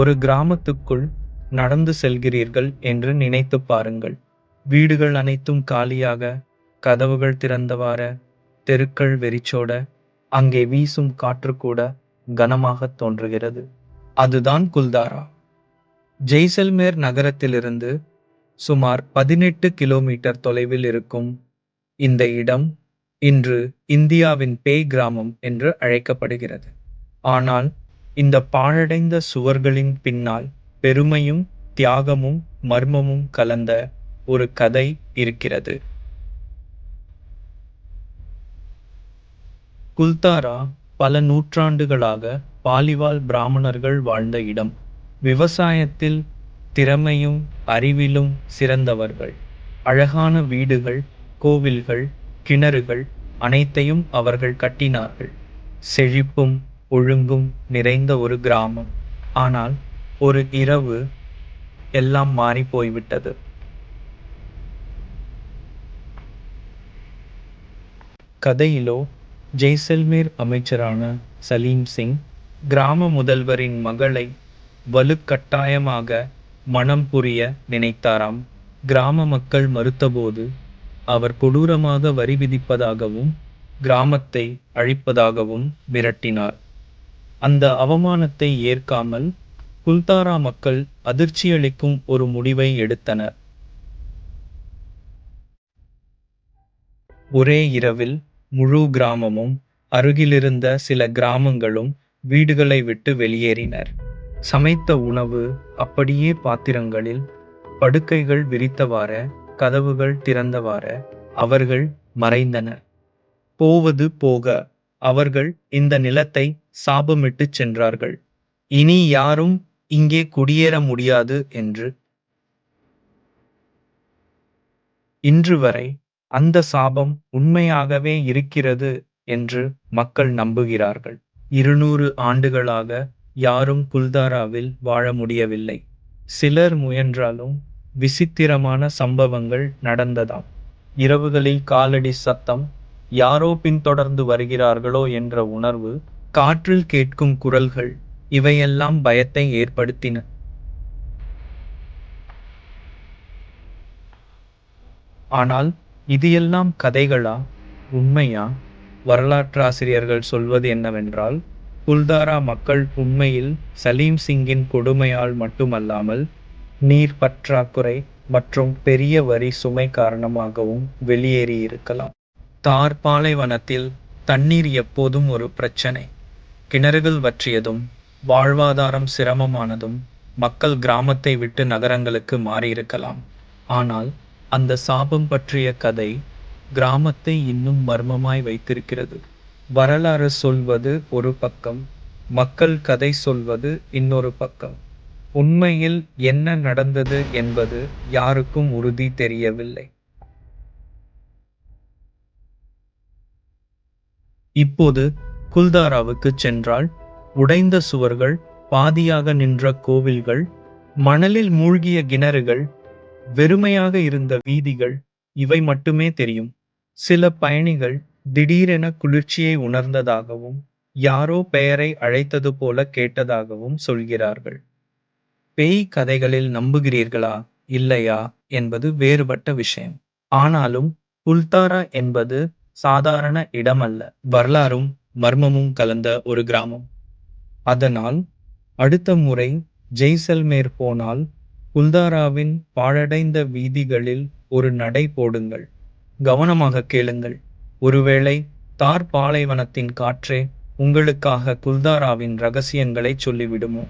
ஒரு கிராமத்துக்குள் நடந்து செல்கிறீர்கள் என்று நினைத்துப் பாருங்கள். வீடுகள் அனைத்தும் காலியாக, கதவுகள் திறந்தவாற, தெருக்கள் வெறிச்சோட, அங்கே வீசும் காற்று கூட கனமாக தோன்றுகிறது. அதுதான் குல்தாரா. ஜெய்சல்மேர் நகரத்திலிருந்து சுமார் பதினெட்டு கிலோமீட்டர் தொலைவில் இருக்கும் இந்த இடம் இன்று இந்தியாவின் பேய் கிராமம் என்று அழைக்கப்படுகிறது. ஆனால் இந்த பாழடைந்த சுவர்களின் பின்னால் பெருமையும் தியாகமும் மர்மமும் கலந்த ஒரு கதை இருக்கிறது. குல்தாரா பல நூற்றாண்டுகளாக பாலிவால் பிராமணர்கள் வாழ்ந்த இடம். விவசாயத்தில் திறமையும் அறிவிலும் சிறந்தவர்கள். அழகான வீடுகள் கோவில்கள் கிணறுகள் அனைத்தையும் அவர்கள் கட்டினார்கள். செழிப்பும் ஒழுங்கும் நிறைந்த ஒரு கிராமம். ஆனால் ஒரு இரவு எல்லாம் மாறிப் போய்விட்டது. கதையிலோ ஜெய்சல்மேர் அமைச்சரான சலீம் சிங் கிராம முதல்வரின் மகளை வலுக்கட்டாயமாக மணம் புரிய நினைத்தாராம். கிராம மக்கள் மறுத்தபோது அவர் கொடூரமாக வரி விதிப்பதாகவும் கிராமத்தை அழிப்பதாகவும் மிரட்டினார். அந்த அவமானத்தை ஏற்காமல் குல்தாரா மக்கள் அதிர்ச்சியளிக்கும் ஒரு முடிவை எடுத்தனர். ஒரே இரவில் முழு கிராமமும் அருகிலிருந்த சில கிராமங்களும் வீடுகளை விட்டு வெளியேறினர். சமைத்த உணவு அப்படியே பாத்திரங்களில் படுக்கைகள் விரித்தவாற கதவுகள் திறந்தவாற அவர்கள் மறைந்தனர். போவது போக அவர்கள் இந்த நிலத்தை சாபமிட்டுச் சென்றார்கள். இனி யாரும் இங்கே குடியேற முடியாது என்று. இன்று வரை அந்த சாபம் உண்மையாகவே இருக்கிறது என்று மக்கள் நம்புகிறார்கள். இருநூறு ஆண்டுகளாக யாரும் புல்தாராவில் வாழ முடியவில்லை. சிலர் முயன்றாலும் விசித்திரமான சம்பவங்கள் நடந்ததாம். இரவுகளில் காலடி சத்தம் யாரோ பின்தொடர்ந்து வருகிறார்களோ என்ற உணர்வு. காற்றில் கேட்கும் குரல்கள் இவையெல்லாம் பயத்தை ஏற்படுத்தின. ஆனால் இது எல்லாம் கதைகளா உண்மையா. வரலாற்றாசிரியர்கள் சொல்வது என்னவென்றால். குல்தாரா மக்கள் உண்மையில் சலீம் சிங்கின் கொடுமையால் மட்டுமல்லாமல். நீர் பற்றாக்குறை மற்றும் பெரிய வரி சுமை காரணமாகவும் வெளியேறியிருக்கலாம். தார் பாலைவனத்தில் தண்ணீர் எப்போதும் ஒரு பிரச்சனை. கிணறுகள் வற்றியதும் வாழ்வாதாரம் சிரமமானதும் மக்கள் கிராமத்தை விட்டு நகரங்களுக்கு மாறியிருக்கலாம். ஆனால் அந்த சாபம் பற்றிய கதை கிராமத்தை இன்னும் மர்மமாய் வைத்திருக்கிறது. வரலாறு சொல்வது ஒரு பக்கம் மக்கள் கதை சொல்வது இன்னொரு பக்கம். உண்மையில் என்ன நடந்தது என்பது யாருக்கும் உறுதி தெரியவில்லை. இப்போது குல்தாராவுக்கு சென்றால் உடைந்த சுவர்கள் பாதியாக நின்ற கோவில்கள். மணலில் மூழ்கிய கிணறுகள் வெறுமையாக இருந்த வீதிகள் இவை மட்டுமே தெரியும். சில பயணிகள் திடீரென குளிர்ச்சியை உணர்ந்ததாகவும். யாரோ பெயரை அழைத்தது போல கேட்டதாகவும் சொல்கிறார்கள். பேய் கதைகளில் நம்புகிறீர்களா இல்லையா என்பது வேறுபட்ட விஷயம். ஆனாலும் குல்தாரா என்பது சாதாரண இடமல்ல. வரலாறும் மர்மமும் கலந்த ஒரு கிராமம். அதனால் அடுத்த முறை ஜெய்சல்மேர் போனால். குல்தாராவின் பாழடைந்த வீதிகளில் ஒரு நடை போடுங்கள். கவனமாக கேளுங்கள் ஒருவேளை தார் பாலைவனத்தின் காற்றே. உங்களுக்காக குல்தாராவின் ரகசியங்களைச் சொல்லிவிடுமோ.